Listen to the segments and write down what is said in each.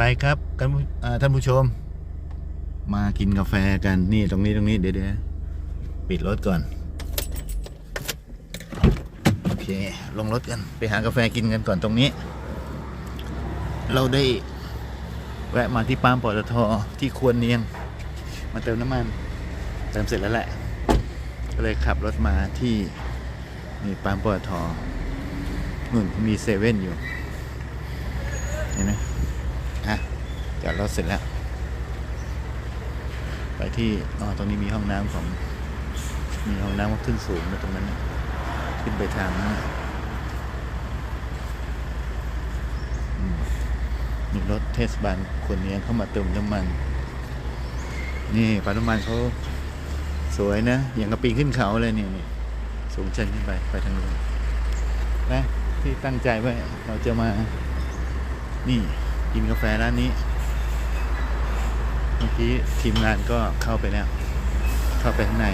ไปครับกันท่านผู้ชม มากินกาแฟกันนี่ตรงนี้ตรงนี้เดี๋ยวเดี๋ยวปิดรถก่อน โอเค ลงรถกัน ไปหากาแฟกินกันก่อนตรงนี้ เราได้แวะมาที่ปั๊มปตทที่ควรเนียง มาเติมน้ำมัน เติมเสร็จแล้วแหละ ก็เลยขับรถมาที่นี่ปั๊มปตทนู่นมีเซเว่นอยู่ เห็นไหม จอดรถเสร็จแล้ว ไปที่อ๋อตรงนี้มีห้องน้ำของ มีห้องน้ำขึ้นสูงนะตรงนั้นนะขึ้นไปทางนั้นนะอืมมีรถเทศบาลคนนี้เข้ามาเติมน้ำมัน นี่ปั๊มน้ำมันเขาสวยนะ อย่างกระปีนขึ้นเขาเลยนี่นี่สูงชันขึ้นไปไปทางนู้นนะที่ตั้งใจไว้เราจะมา นี่กินกาแฟร้านนี้ เมื่อกี้ทีมงานก็เข้าไปแล้ว เข้าไปข้างใน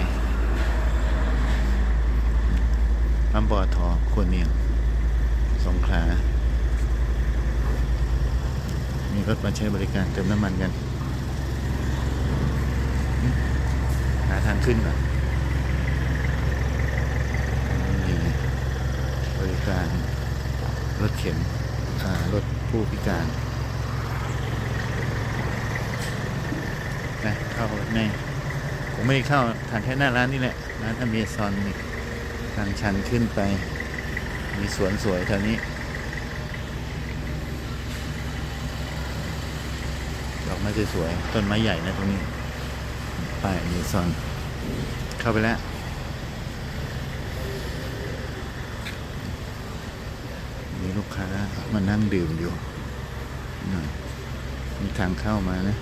ปั๊มปอทอควรเนียง สงขลา มีรถมาใช้บริการเติมน้ำมันกัน หาทางขึ้นก่อนนี่บริการรถเข็นรถผู้พิการ นะ เข้าในผมไม่ได้เข้าทางแค่หน้าร้านนี่แหละ ร้านอเมซอนนี่ทางชันขึ้นไป มีสวนสวยแถวนี้ดอกไม้สวยๆต้นไม้ใหญ่นะตรงนี้ป้ายอเมซอน เข้าไปแล้วมีลูกค้ามานั่งดื่มอยู่หน่อยมีทางเข้ามานะ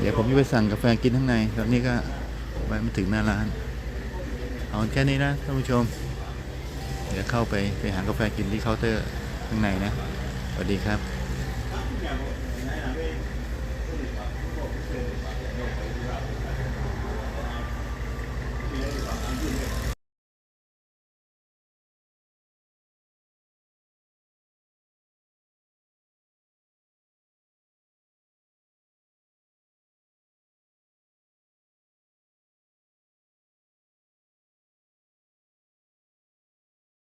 เดี๋ยวผมจะไปสั่งกาแฟกินข้างในตอนนี้ก็ไปมาถึงหน้าร้าน เอาแค่นี้นะท่านผู้ชม เดี๋ยวเข้าไปไปหากาแฟกินที่เคาน์เตอร์ข้างในนะ สวัสดีครับ